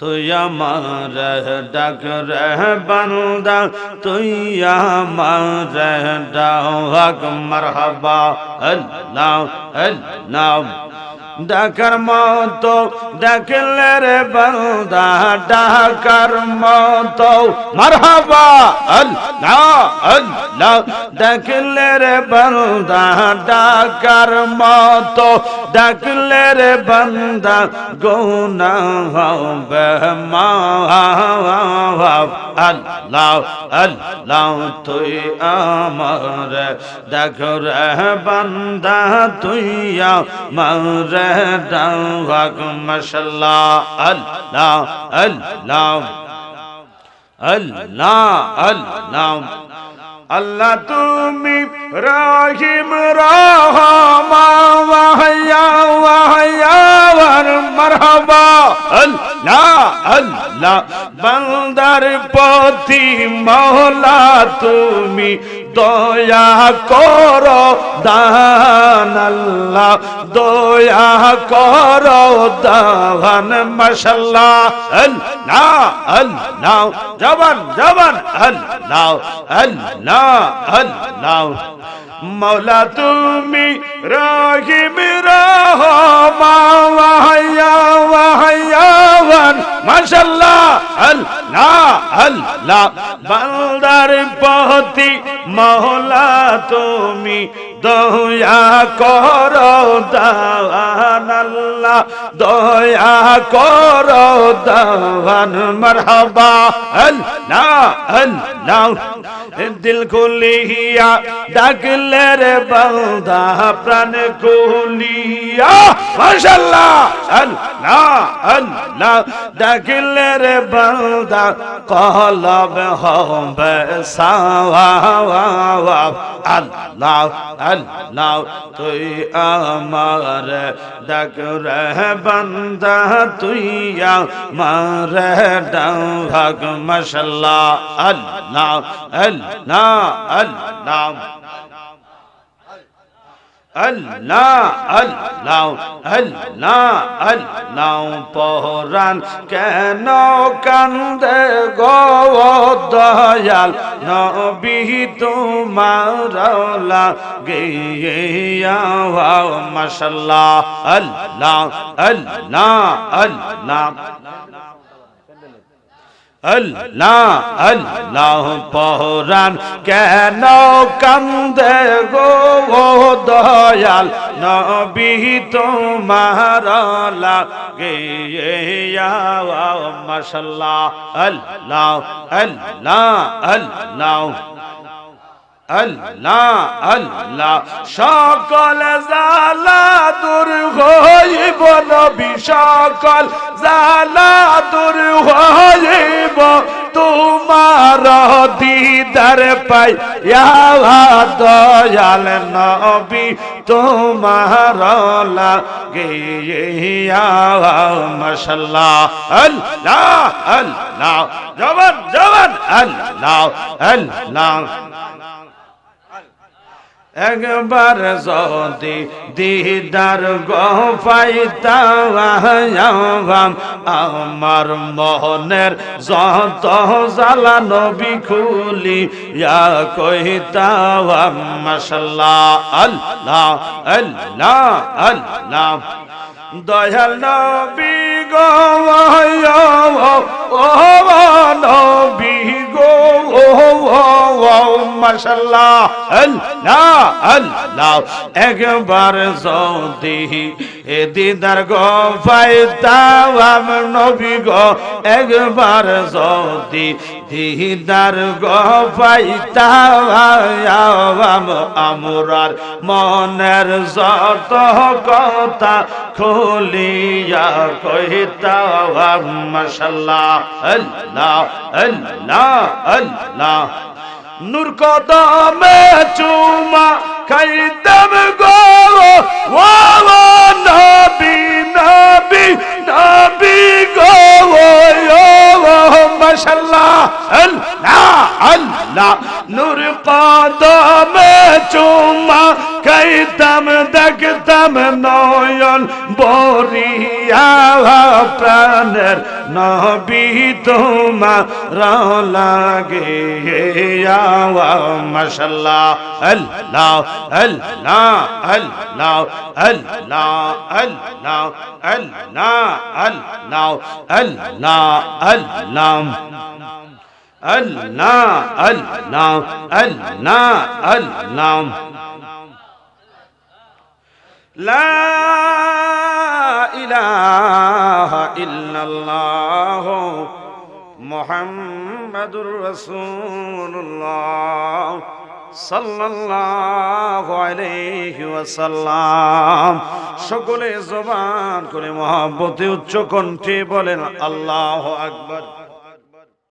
তুই আমার ডাক রে বান্দা তুই আমার ডাক মরহবা আল্লাহ আল্লাহ ডাকার মতো, ডাকলে রে বন্দা, ডাকার মতো। মরহবা, আল্লাহ আল্লাহ। ডাকলে রে বন্দা, ডাকার মতো। ডাকলে রে বন্দা গোনা হবে মাফ আল্লাহ আল্লাহ তুই আমার ডাক রে বন্দা তুই আমার ডাক মশাল্লাহ আল্লাহ আল্লাহ আল্লাহ আল্লাহ আল্লাহ তুমি রহিম রহমায়াওয়ার মারহাবা আল্লাহ আল্লাহ বান্দার পতি মহলা তুমি দয়া করো, দান আল্লাহ, দয়া করো দান মশাল্লাহ আল্লাহ আল্লাহ, জবান জবান, আল্লাহ আল্লাহ আল্লাহ। মৌলা তুমি রহিম রহমান। আল্লাহ বান্দার পতি মহলা তুমি দয়া কর দান আল্লাহ, দয়া কর দান মরহবা। আল্লাহ আল্লাহ, দিল খুলিয়া ডাকলে রে বান্দা, প্রাণ খুলিয়া মাশাল্লাহ আল্লাহ আল্লাহ। ডাকলে রে বান্দা, কলব হবে সাওয়া আল্লাহ আল্লাহ, তুই আমার ডাক রে বান্দা, তুই আমার ডাক। মাশাল্লাহ আল্লাহ। আল্লাহ আল্লাহ আল্লাহ আল্লাহ আল্লাহ আল্লাহ পহরান কেন কান্দে গো দয়াল? নবী তোমার গিয়া মাশাল্লাহ। আল্লাহ আল্লাহ আল্লাহ আল্লাহ আল্লাহ পহরান কেন কান্দে গো দয়াল? নবী তোমার লাগে মাশাল্লাহ আল্লাহ আল্লাহ আল্লাহ আল্লাহ আল্লাহ। সকল জালা দূর হইব নবী, সকল জালা দূর দিদার পাই। দয়াল নবী তোমার লাগে মশাল্লাহ। আল্লাহ আল্লাহ জবান জবান আল্লাহ আল্লাহ। একবার যদি দিদার গফাইতাম আমার মোহনের যত জ্বালা নবী খুলি ইয়া কহিতাম মাশাল্লাহ আল্লাহ আল্লাহ আল্লাহ দয়াল নবী গো ও গো দিদার গো পাইতাম নবী গো, একবার যদি দিদার গো পাইতাম আমরার মনের যত কথা খুলিয়া কহিতাম, মাশাল্লাহ আল্লাহ। নূর কদমে চুমা খাইতাম গো ও নবী নবী নবী গো মাশাল্লাহ আল্লাহ আল্লাহ নূর কদমে চুমা খাইতাম দেখতাম নয়ন বরিয়া প্রাণের নবী তোমার লাগে মাশাল্লাহ আল্লাহ আল্লাহ আল্লাহ আল্লাহ আল্লাহ আল্লাহ আল্লাহ আল্লাহ আল্লাহ আল্লাহ আল্লাহ আল্লাহ আল্লাহ লা ইলাহা ইল্লাল্লাহ মুহাম্মাদুর সকলে জবান করে মহাবতী উচ্চ কণ্ঠে বলেন আল্লাহ আকবর।